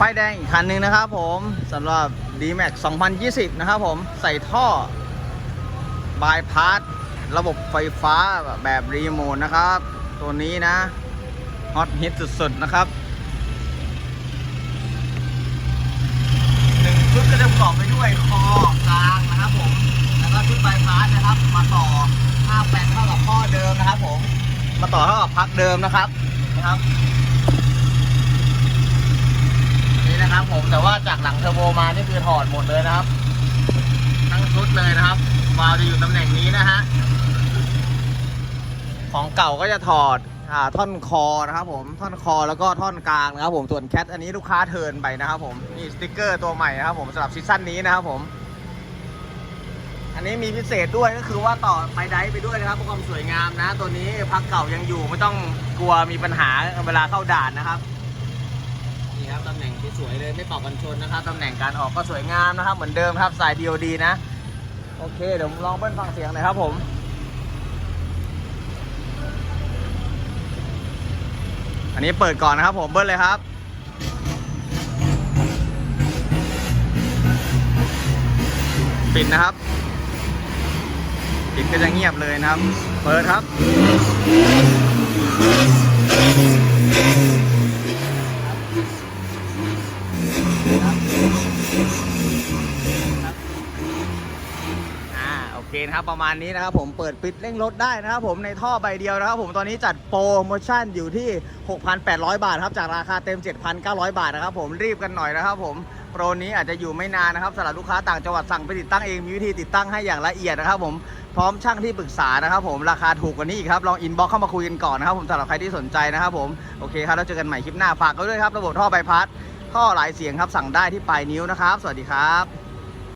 ป้ายแดงอีกคันหนึ่งนะครับผมสำหรับ D-Max 2020 นะครับผมใส่ท่อบายพาสระบบไฟฟ้าแบบรีโมทนะครับ ตัวนี้นะฮอตฮิตสุดๆ นะครับหนึ่งชุดก็จะประกอบไปด้วยคอกลางนะครับผม แล้วก็ชุดบายพาสนะครับ มาต่อห้าแปลงเข้ากับข้อเดิมนะครับผม มาต่อเข้ากับพักเดิมนะครับนะครับ นี่นะครับผมแต่ว่า จากหลังเทอร์โบมานี่คือถอดหมดเลยนะครับ ทั้งชุดเลยนะครับวาล์วจะอยู่ตำแหน่งนี้นะฮะของเก่าก็จะถอดอ่าท่อนคอนะครับผมท่อนคอแล้วก็ท่อนกลางนะครับผมส่วนแคทอันนี้ลูกค้าเทินไปนะครับผมนี่สติกเกอร์ตัวใหม่นะครับผมสำหรับซีซั่นนี้นะครับผม อันนี้มีพิเศษด้วยก็คือว่าต่อไปไดฟ์ไปด้วยนะครับเพื่อความสวยงามนะ ตัวนี้พักเก่ายังอยู่ไม่ต้องกลัวมีปัญหาเวลาเข้าด่านนะครับ ครับตำแหน่งที่สวยเลยไม่เป่ากันชนนะครับตำแหน่งการออกก็สวยงามนะครับ เหมือนเดิมครับสาย DOD นะ โอเค เดี๋ยวลองเบิ้ลฟังเสียงหน่อยครับผมอันนี้เปิดก่อนนะครับผมเบิ้ลเลยครับปิดนะครับปิดก็จะเงียบเลยนะครับ เปิดครับ คนะครับประมาณนี้นะครับผมเปิดปิดเร่งรถได้นะครับผมในท่อใบเดียวนะครับผมตอนนี้จัดโปรโมชั่นอยู่ที่ 6,800 บาทครับจากราคาเต็ม 7,900 บาทนะครับผมรีบกันหน่อยนะครับผมโปรนี้อาจจะอยู่ไม่นานนะครับสำหรับลูกค้าต่างจังหวัดสั่งไปติดตั้งเองมีวิธีติดตั้งให้อย่างละเอียดนะครับผมพร้อมช่างที่ปรึกษานะครับผมราคาถูกกว่านี้อีกครับลองอินบ็อกเข้ามาคุยกันก่อนนะครับผมสำหรับใครที่สนใจนะครับผมโอเคครับแล้วเจอกันใหม่คลิปหน้าฝากไว้ด้วยครับระบบท่อใบพัดท่อหลายเสียงครับสั่งได้ที่ปลายนิ้วนะครับ สวัสดีครับ